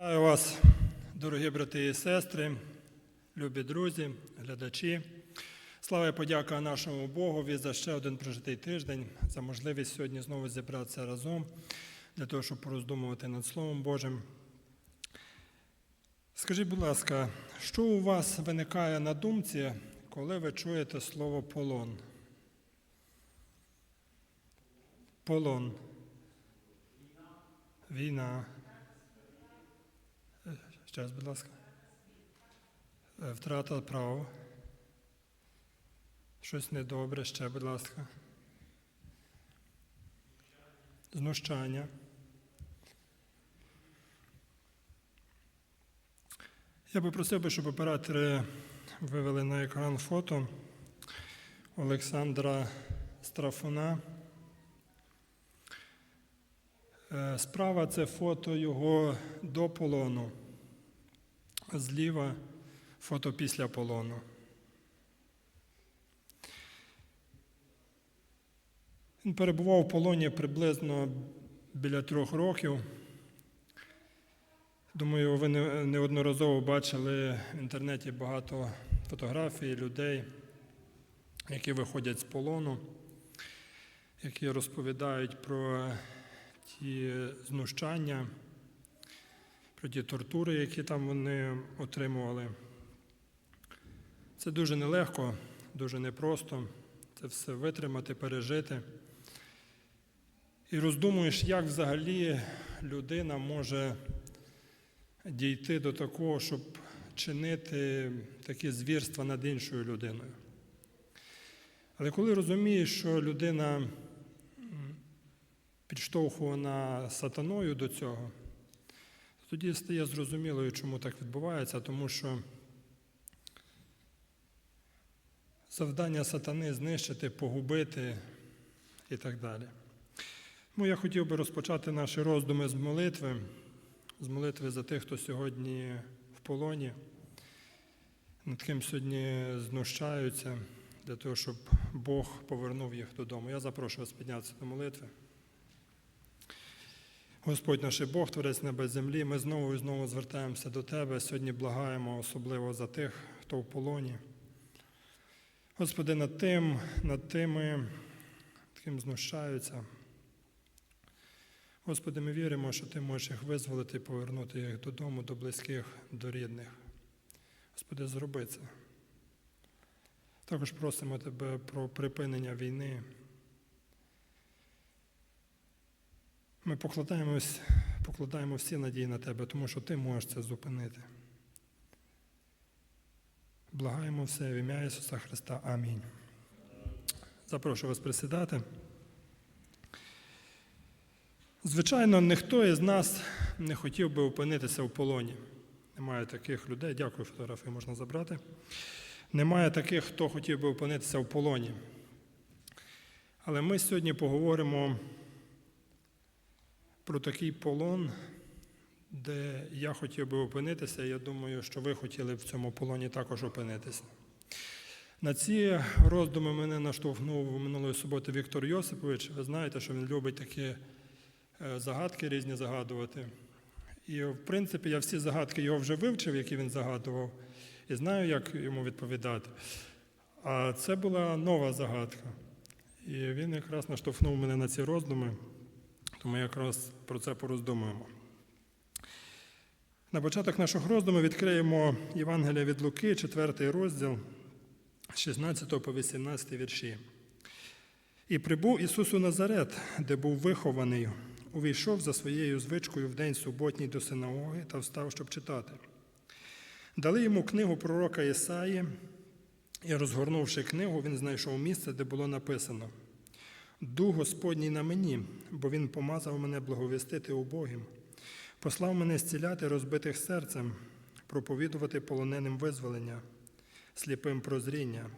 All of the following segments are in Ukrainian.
Вітаю вас, дорогі брати і сестри, любі друзі, глядачі. Слава і подяка нашому Богові за ще один прожитий тиждень, за можливість сьогодні знову зібратися разом для того, щоб пороздумувати над Словом Божим. Скажіть, будь ласка, що у вас виникає на думці, коли ви чуєте слово полон? Полон. Війна. Ще раз, будь ласка. Е, Втрата прав. Щось недобре, ще, будь ласка. Знущання. Я би просив би, щоб оператори вивели на екран фото Олександра Страфуна. Е, Справа це фото його до полону. Зліва фото після полону. Він перебував в полоні приблизно біля трьох років. Думаю, ви неодноразово бачили в інтернеті багато фотографій людей, які виходять з полону, які розповідають про ті знущання, про ті тортури, які там вони отримували. Це дуже нелегко, дуже непросто це все витримати, пережити. І роздумуєш, як взагалі людина може дійти до такого, щоб чинити такі звірства над іншою людиною. Але коли розумієш, що людина підштовхувана сатаною до цього, тоді стає зрозумілою, чому так відбувається, тому що завдання сатани знищити, погубити і так далі. Тому я хотів би розпочати наші роздуми з молитви, з молитви за тих, хто сьогодні в полоні, над ким сьогодні знущаються, для того, щоб Бог повернув їх додому. Я запрошую вас піднятися до молитви. Господь наш Бог, Творець неба землі, ми знову і знову звертаємося до Тебе. Сьогодні благаємо особливо за тих, хто в полоні. Господи, над тим, над тими, ким знущаються. Господи, ми віримо, що Ти можеш їх визволити і повернути їх додому, до близьких, до рідних. Господи, зроби це. Також просимо Тебе про припинення війни. Ми покладаємось, покладаємо всі надії на Тебе, тому що Ти можеш це зупинити. Благаємо все в ім'я Ісуса Христа. Амінь. Запрошую вас присідати. Звичайно, ніхто із нас не хотів би опинитися в полоні. Немає таких людей. Дякую, фотографію можна забрати. Немає таких, хто хотів би опинитися в полоні. Але ми сьогодні поговоримо про такий полон, де я хотів би опинитися. Я думаю, що ви хотіли в цьому полоні також опинитися. На ці роздуми мене наштовхнув минулої суботи Віктор Йосипович. Ви знаєте, що він любить такі е, загадки різні загадувати. І, в принципі, я всі загадки його вже вивчив, які він загадував, і знаю, як йому відповідати. А це була нова загадка. І він якраз наштовхнув мене на ці роздуми, тому якраз про це пороздумуємо. На початок наших роздумів відкриємо Євангелія від Луки, 4 розділ, з 16 по 18 вірші. І прибув Ісус у Назарет, де був вихований, увійшов за своєю звичкою в день суботній до синагоги та встав, щоб читати. Дали йому книгу пророка Ісаї, і, розгорнувши книгу, він знайшов місце, де було написано: Дух Господній на мені, бо Він помазав мене благовістити убогим, послав мене зціляти розбитих серцем, проповідувати полоненим визволення, сліпим прозріння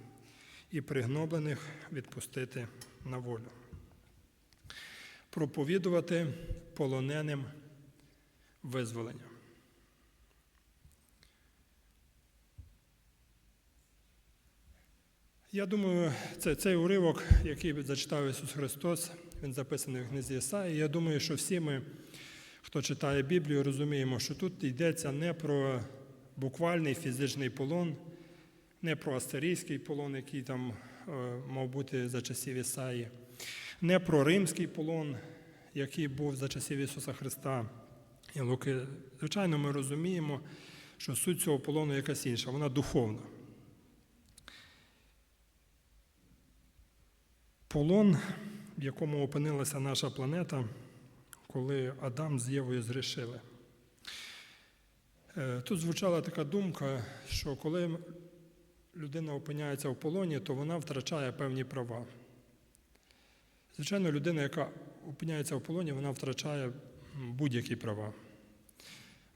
і пригноблених відпустити на волю. Проповідувати полоненим визволення. Я думаю, це, цей уривок, який зачитав Ісус Христос, він записаний в книзі Ісаї. Я думаю, що всі ми Хто читає Біблію, розуміємо, що тут йдеться не про буквальний фізичний полон, не про асирійський полон, який там е, мав бути за часів Ісаї, не про римський полон, який був за часів Ісуса Христа і Луки. Звичайно, ми розуміємо, що суть цього полону якась інша, вона духовна. Полон, в якому опинилася наша планета, коли Адам з Євою згрішили. Е, Тут звучала така думка, що коли людина опиняється в полоні, то вона втрачає певні права. Звичайно, людина, яка опиняється в полоні, вона втрачає будь-які права.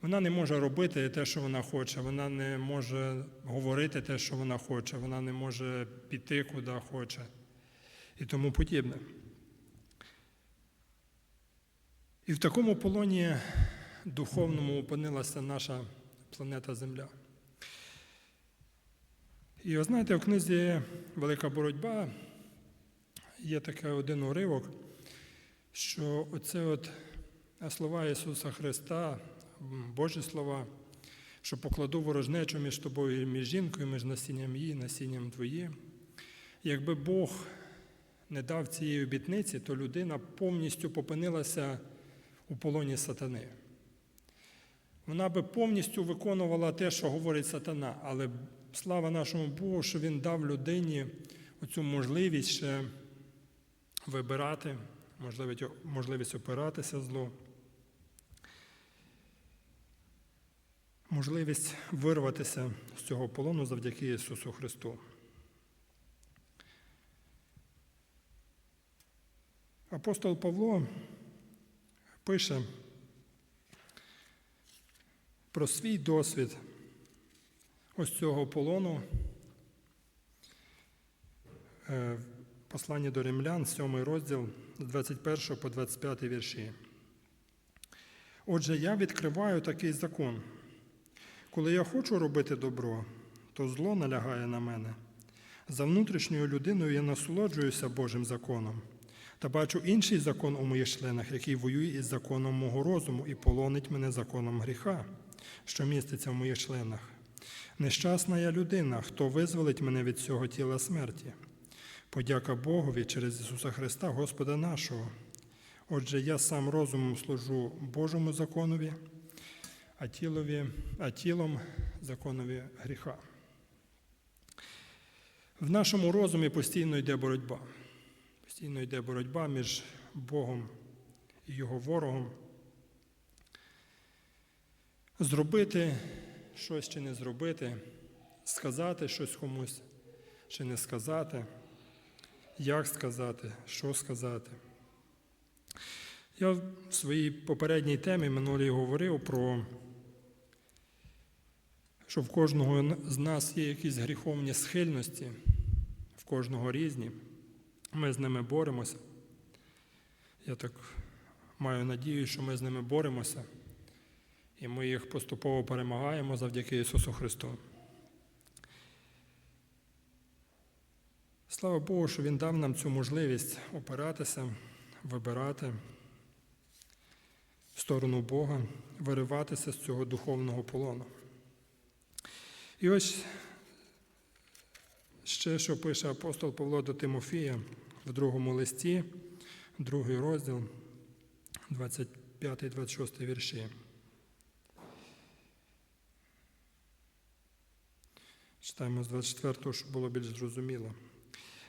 Вона не може робити те, що вона хоче, вона не може говорити те, що вона хоче, вона не може піти куди хоче і тому подібне. І в такому полоні духовному опинилася наша планета Земля. І ви знаєте, в книзі Велика боротьба є такий один уривок, що оце от слова Ісуса Христа, Божі слова, що покладу ворожнечу між тобою і між жінкою, між насінням її, насінням твоїм. Якби Бог не дав цієї обітниці, то людина повністю попинилася у полоні сатани. Вона би повністю виконувала те, що говорить сатана, але слава нашому Богу, що Він дав людині оцю можливість ще вибирати, можливість, опиратися злу, можливість вирватися з цього полону завдяки Ісусу Христу. Апостол Павло пише про свій досвід ось цього полону е, в посланні до римлян, 7 розділ з 21 по 25 вірші. Отже, я відкриваю такий закон. Коли я хочу робити добро, то зло налягає на мене. За внутрішньою людиною я насолоджуюся Божим законом. Та бачу інший закон у моїх членах, який воює із законом мого розуму і полонить мене законом гріха, що міститься в моїх членах. Нещасна я людина, хто визволить мене від цього тіла смерті. Подяка Богові через Ісуса Христа, Господа нашого. Отже, я сам розумом служу Божому законові, а, тілові, а тілом законові гріха. В нашому розумі постійно йде боротьба. Постійно йде боротьба між Богом і його ворогом. Зробити щось чи не зробити, сказати щось комусь чи не сказати, як сказати, що сказати. Я в своїй попередній темі минулій говорив про, що в кожного з нас є якісь гріховні схильності, в кожного різні. Ми з ними боремося. Я так маю надію, що ми з ними боремося, і ми їх поступово перемагаємо завдяки Ісусу Христу. Слава Богу, що Він дав нам цю можливість опиратися, вибирати в сторону Бога, вириватися з цього духовного полону. І ось ще, що пише апостол Павло до Тимофія в другому листі, другий розділ, 25-26 вірші. Читаємо з 24-го, щоб було більш зрозуміло.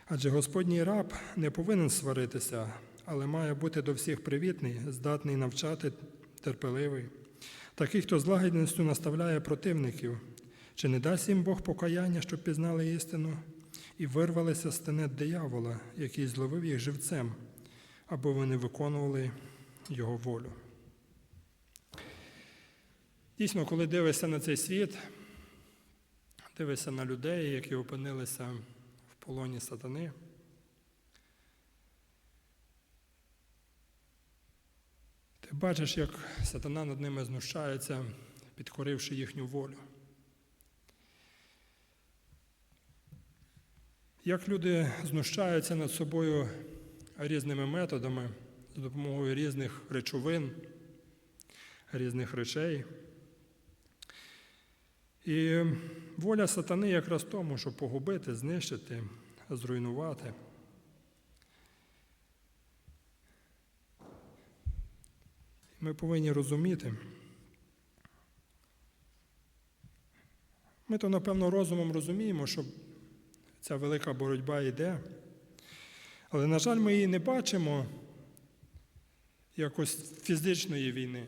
Адже Господній раб не повинен сваритися, але має бути до всіх привітний, здатний навчати, терпеливий. Такий, хто з лагідністю наставляє противників, чи не дасть їм Бог покаяння, щоб пізнали істину, і вирвалися з тенет диявола, який зловив їх живцем, аби вони виконували його волю. Дійсно, коли дивишся на цей світ, дивишся на людей, які опинилися в полоні сатани. Ти бачиш, як сатана над ними знущається, підкоривши їхню волю. Як люди знущаються над собою різними методами, за допомогою різних речовин, різних речей. І воля сатани якраз в тому, щоб погубити, знищити, зруйнувати. Ми повинні розуміти. Ми то, напевно, розумом розуміємо, що ця велика боротьба йде, але, на жаль, ми її не бачимо якось фізичної війни.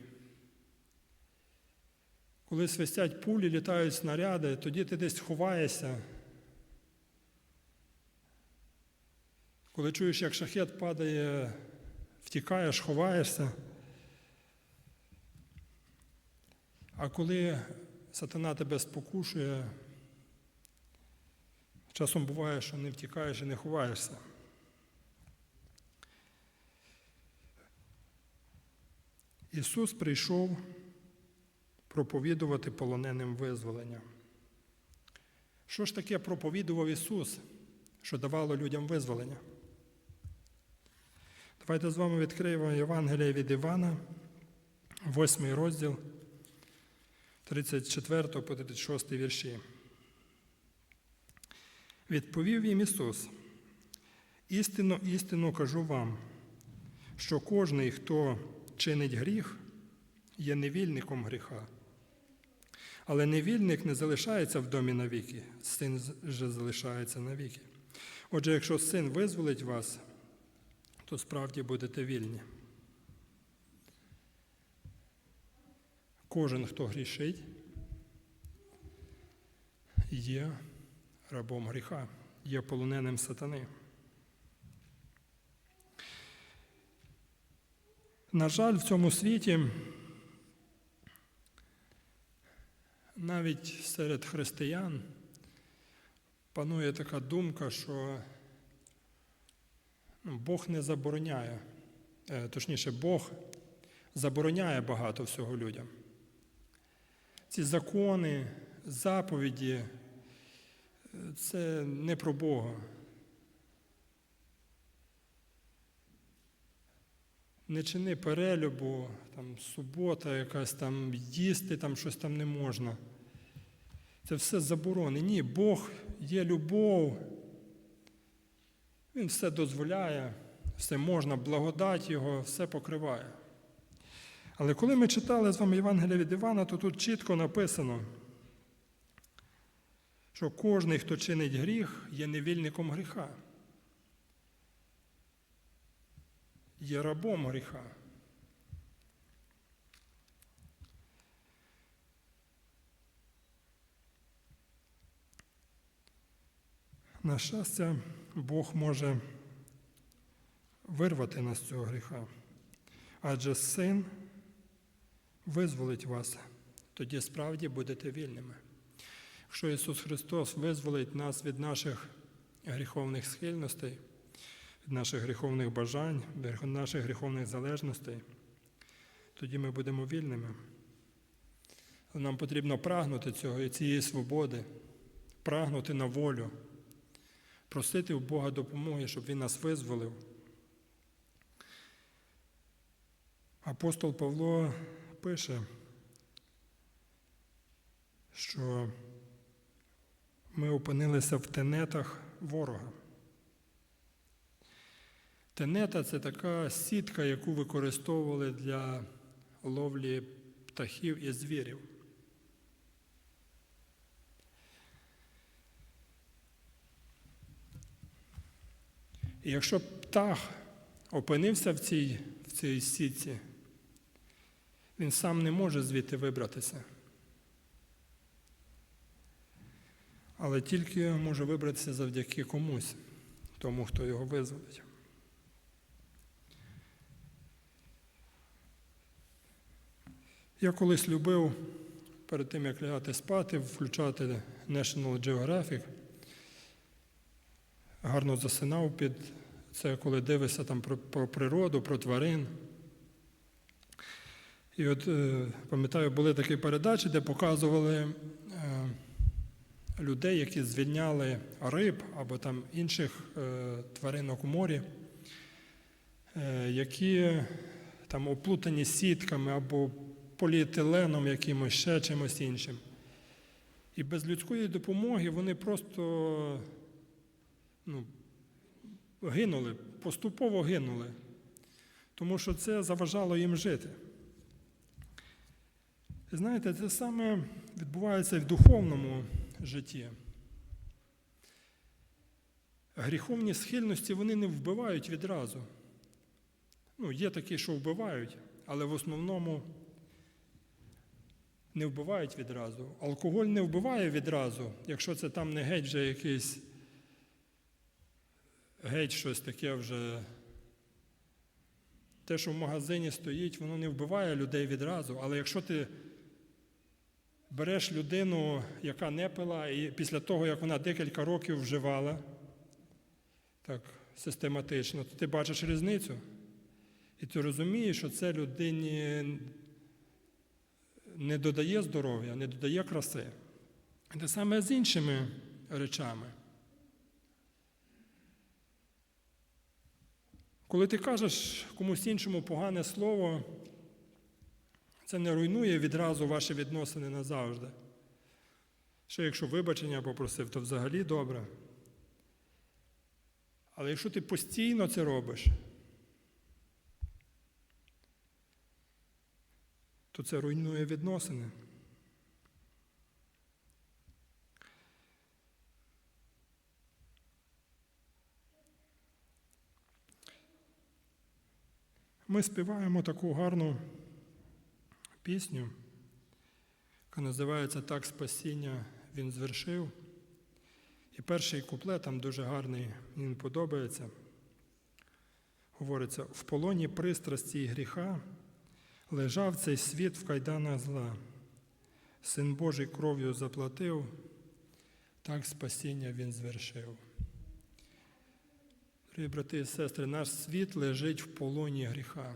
Коли свистять пулі, літають снаряди, тоді ти десь ховаєшся. Коли чуєш, як шахет падає, втікаєш, ховаєшся. А коли сатана тебе спокушує, часом буває, що не втікаєш і не ховаєшся. Ісус прийшов проповідувати полоненим визволення. Що ж таке проповідував Ісус, що давало людям визволення? Давайте з вами відкриємо Євангеліє від Івана, 8 розділ, 34 по 36 вірші. Відповів їм Ісус: істинно, істинно кажу вам, що кожний, хто чинить гріх, є невільником гріха. Але невільник не залишається в домі навіки, син же залишається навіки. Отже, якщо син визволить вас, то справді будете вільні. Кожен, хто грішить, є рабом гріха, є полоненим сатани. На жаль, в цьому світі навіть серед християн панує така думка, що ну, Бог не забороняє, е, точніше, Бог забороняє багато всього людям. Ці закони, заповіді це не про Бога. Не чини перелюбу, там субота якась там їсти, там щось там не можна. Це все заборони. Ні, Бог є любов. Він все дозволяє, все можна, благодать Його, все покриває. Але коли ми читали з вами Євангелія від Івана, то тут чітко написано, що кожний, хто чинить гріх, є невільником гріха. Є рабом гріха. На щастя, Бог може вирвати нас з цього гріха, адже син визволить вас, тоді справді будете вільними. Якщо Ісус Христос визволить нас від наших гріховних схильностей, від наших гріховних бажань, від наших гріховних залежностей, тоді ми будемо вільними. Нам потрібно прагнути цього і цієї свободи, прагнути на волю, просити у Бога допомоги, щоб Він нас визволив. Апостол Павло пише, що ми опинилися в тенетах ворога. Тенета це така сітка, яку використовували для ловлі птахів і звірів. І якщо птах опинився в цій, в цій сітці, він сам не може звідти вибратися. Але тільки може вибратися завдяки комусь, тому, хто його визволить. Я колись любив перед тим, як лягати спати, включати National Geographic. Гарно засинав під це, коли дивишся там про, про природу, про тварин. І от е, пам'ятаю, були такі передачі, де показували е, людей, які звільняли риб або там інших е, тваринок у морі, е, які там оплутані сітками або поліетиленом якимось, ще чимось іншим. І без людської допомоги вони просто ну, гинули, поступово гинули, тому що це заважало їм жити. Знаєте, це саме відбувається в духовному житті. Гріховні схильності вони не вбивають відразу. Ну, є такі, що вбивають, але в основному не вбивають відразу. Алкоголь не вбиває відразу, якщо це там не геть вже якийсь геть щось таке вже. Те, що в магазині стоїть, воно не вбиває людей відразу. Але якщо ти береш людину, яка не пила, і після того, як вона декілька років вживала так систематично, то ти бачиш різницю. І ти розумієш, що це людині не додає здоров'я, не додає краси. Те саме з іншими речами. Коли ти кажеш комусь іншому погане слово, це не руйнує відразу ваші відносини назавжди. Ще якщо вибачення попросив, то взагалі добре. Але якщо ти постійно це робиш, то це руйнує відносини. Ми співаємо таку гарну пісню, яка називається Так спасіння він звершив. І перший куплет там дуже гарний, він подобається. Говориться, в полоні пристрасті і гріха лежав цей світ в кайданах зла. Син Божий кров'ю заплатив, так спасіння він звершив. Дорогі брати і сестри, наш світ лежить в полоні гріха.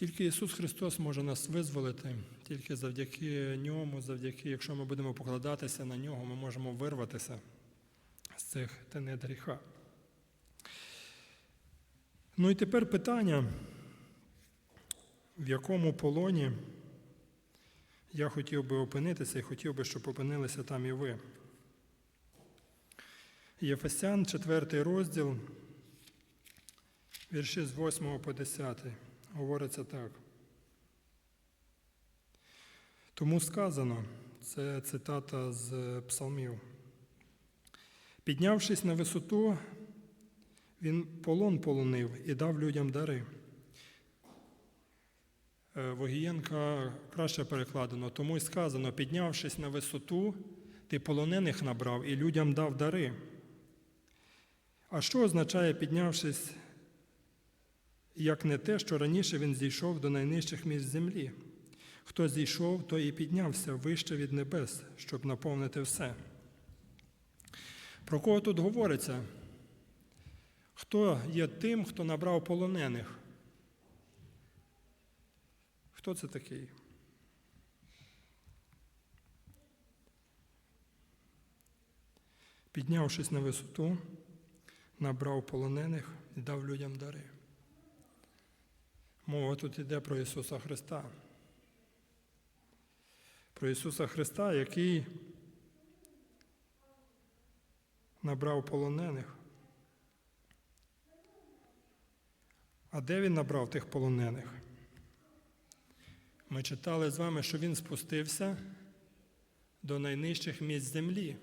Тільки Ісус Христос може нас визволити, тільки завдяки Ньому, завдяки, якщо ми будемо покладатися на Нього, ми можемо вирватися з цих тенет гріха. Ну і тепер питання, в якому полоні я хотів би опинитися і хотів би, щоб опинилися там і ви. Єфесян, 4 розділ, вірші з 8 по 10. Говориться так. Тому сказано, це цитата з псалмів. Піднявшись на висоту, він полон полонив і дав людям дари. Е, Вогієнка краще перекладено, тому й сказано, піднявшись на висоту, ти полонених набрав і людям дав дари. А що означає, піднявшись, як не те, що раніше він зійшов до найнижчих місць землі? Хто зійшов, той і піднявся вище від небес, щоб наповнити все. Про кого тут говориться? Хто є тим, хто набрав полонених? Хто це такий? Піднявшись на висоту, набрав полонених і дав людям дари. Мова тут йде про Ісуса Христа. Про Ісуса Христа, який набрав полонених. А де він набрав тих полонених? Ми читали з вами, що він спустився до найнижчих місць землі.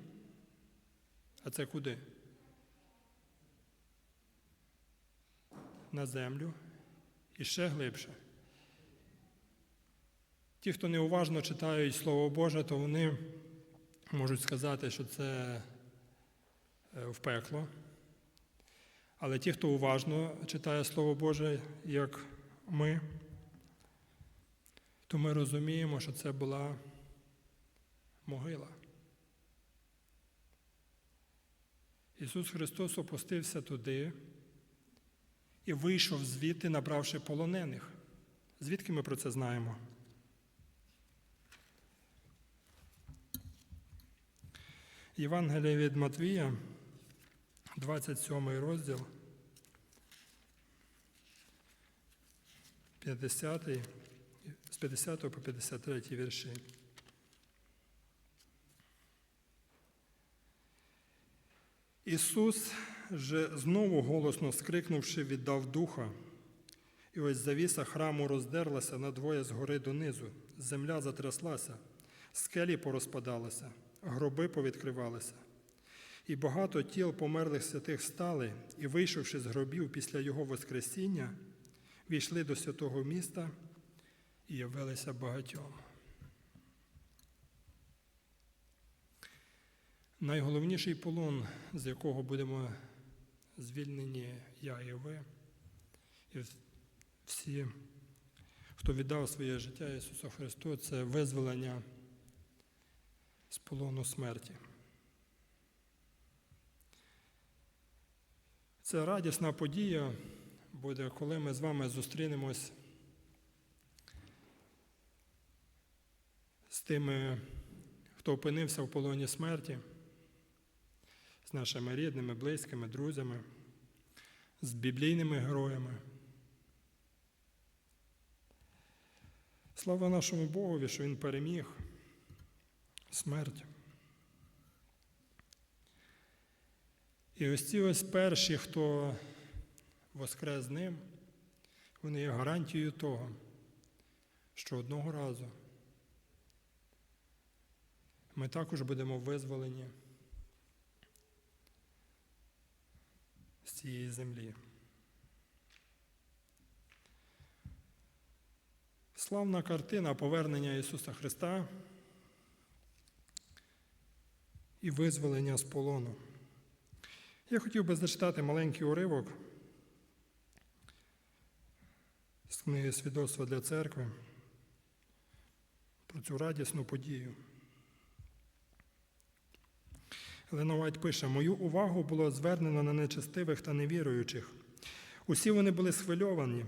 А це куди? На землю і ще глибше. Ті, хто неуважно читають Слово Боже, то вони можуть сказати, що це е, в пекло. Але ті, хто уважно читає Слово Боже, як ми, то ми розуміємо, що це була могила. Ісус Христос опустився туди і вийшов звідти, набравши полонених. Звідки ми про це знаємо? Євангеліє від Матвія, 27 розділ. 50, з 50 по 53 вірші. Ісус же знову голосно скрикнувши, віддав духа, і ось завіса храму роздерлася надвоє згори донизу, земля затряслася, скелі порозпадалися, гроби повідкривалися. І багато тіл померлих святих стали, і, вийшовши з гробів після Його Воскресіння, війшли до святого міста і явилися багатьом. Найголовніший полон, з якого будемо звільнені я і ви, і всі, хто віддав своє життя Ісусу Христу, це визволення з полону смерті. Це радісна подія буде, коли ми з вами зустрінемось з тими, хто опинився в полоні смерті, з нашими рідними, близькими, друзями, з біблійними героями. Слава нашому Богові, що Він переміг смерть. І ось ці ось перші, хто воскрес з ним, вони є гарантією того, що одного разу ми також будемо визволені цієї землі. Славна картина повернення Ісуса Христа і визволення з полону. Я хотів би зачитати маленький уривок з книги Свідоцтва для церкви про цю радісну подію. Елена пише: Мою увагу було звернено на нечестивих та невіруючих. Усі вони були схвильовані.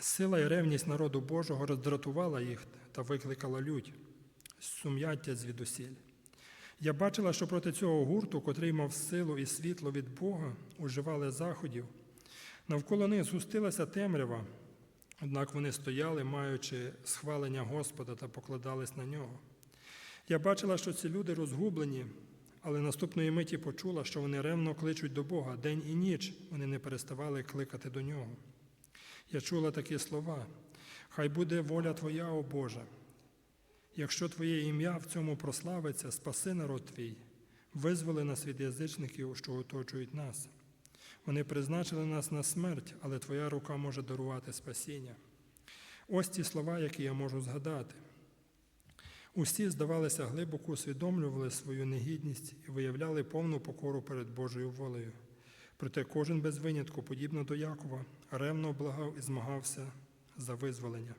Сила і ревність народу Божого роздратувала їх та викликала лють, сум'яття звідусіль. Я бачила, що проти цього гурту, котрий мав силу і світло від Бога, уживали заходів. Навколо них згустилася темрява, однак вони стояли, маючи схвалення Господа та покладались на нього. Я бачила, що ці люди розгублені, але наступної миті почула, що вони ревно кличуть до Бога день і ніч вони не переставали кликати до нього. Я чула такі слова: Хай буде воля Твоя, о Боже. Якщо Твоє ім'я в цьому прославиться, спаси народ Твій, визволи нас від язичників, що оточують нас. Вони призначили нас на смерть, але Твоя рука може дарувати спасіння. Ось ті слова, які я можу згадати. Усі, здавалося, глибоко усвідомлювали свою негідність і виявляли повну покору перед Божою волею. Проте кожен без винятку, подібно до Якова, ревно благав і змагався за визволення.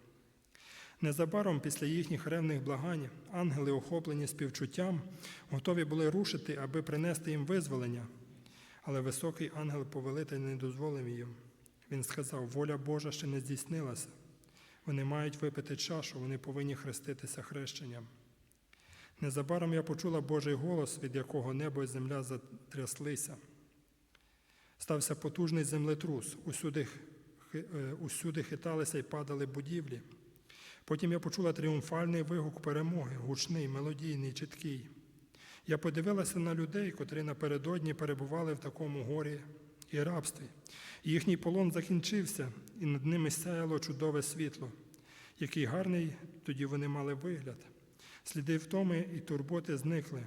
Незабаром після їхніх ревних благань ангели, охоплені співчуттям, готові були рушити, аби принести їм визволення. Але високий ангел-повелитель не дозволив їм. Він сказав: воля Божа ще не здійснилася. Вони мають випити чашу, вони повинні хреститися хрещенням. Незабаром я почула Божий голос, від якого небо і земля затряслися. Стався потужний землетрус, усюди, усюди хиталися і падали будівлі. Потім я почула тріумфальний вигук перемоги, гучний, мелодійний, чіткий. Я подивилася на людей, котрі напередодні перебували в такому горі і рабстві. Їхній полон закінчився, і над ними сяяло чудове світло, який гарний тоді вони мали вигляд. Сліди втоми і турботи зникли.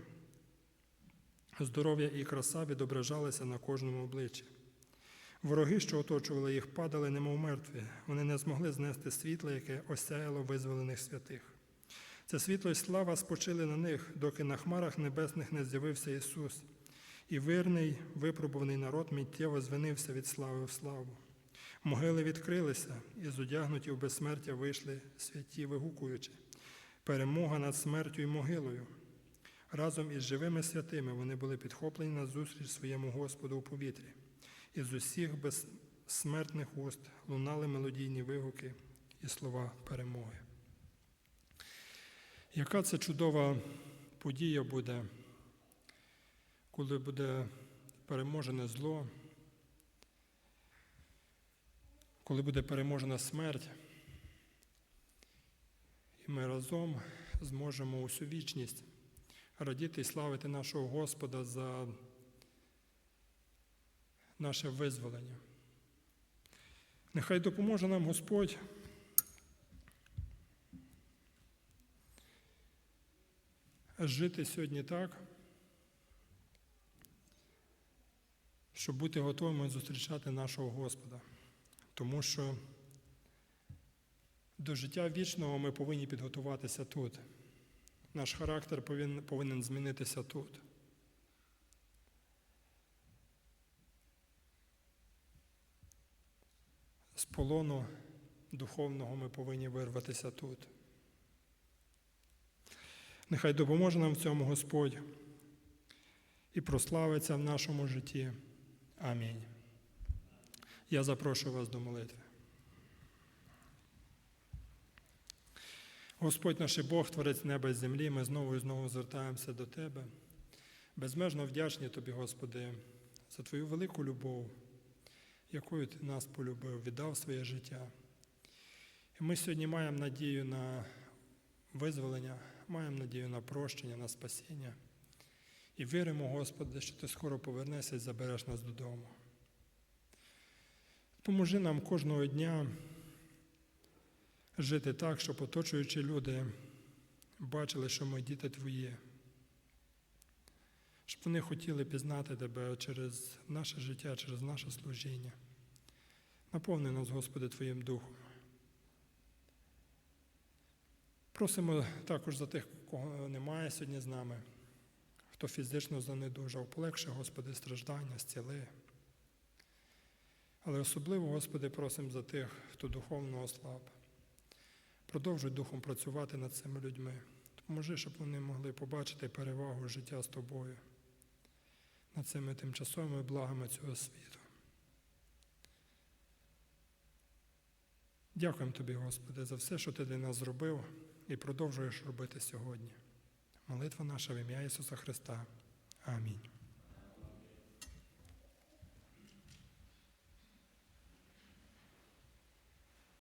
Здоров'я і краса відображалися на кожному обличчі. Вороги, що оточували їх, падали, немов мертві. Вони не змогли знести світло, яке осяяло визволених святих. Це світло і слава спочили на них, доки на хмарах небесних не з'явився Ісус. І вирний, випробуваний народ миттєво звинився від слави в славу. Могили відкрилися, і зодягнуті в безсмертя вийшли святі, вигукуючи. Перемога над смертю і могилою. Разом із живими святими вони були підхоплені на зустріч своєму Господу у повітрі. І з усіх безсмертних уст лунали мелодійні вигуки і слова перемоги. Яка це чудова подія буде, коли буде переможене зло, коли буде переможена смерть, і ми разом зможемо усю вічність радіти і славити нашого Господа за наше визволення. Нехай допоможе нам Господь жити сьогодні так, щоб бути готовими зустрічати нашого Господа. Тому що до життя вічного ми повинні підготуватися тут. Наш характер повинен, повинен змінитися тут. З полону духовного ми повинні вирватися тут. Нехай допоможе нам в цьому Господь і прославиться в нашому житті. Амінь. Я запрошую вас до молитви. Господь наш Бог, Творець неба і землі, ми знову і знову звертаємося до Тебе. Безмежно вдячні Тобі, Господи, за Твою велику любов, якою Ти нас полюбив, віддав своє життя. І ми сьогодні маємо надію на визволення, маємо надію на прощення, на спасіння. І віримо, Господи, що Ти скоро повернешся і забереш нас додому. Поможи нам кожного дня жити так, щоб оточуючі люди бачили, що ми діти Твої, щоб вони хотіли пізнати Тебе через наше життя, через наше служіння. Наповни нас, Господи, Твоїм Духом. Просимо також за тих, кого немає сьогодні з нами, хто фізично занедужав, полегше, Господи, страждання, зціли. Але особливо, Господи, просимо за тих, хто духовно ослаб. Продовжуй духом працювати над цими людьми. Допоможи, щоб вони могли побачити перевагу життя з тобою над цими тимчасовими благами цього світу. Дякуємо Тобі, Господи, за все, що Ти для нас зробив і продовжуєш робити сьогодні. Молитва наша в ім'я Ісуса Христа. Амінь.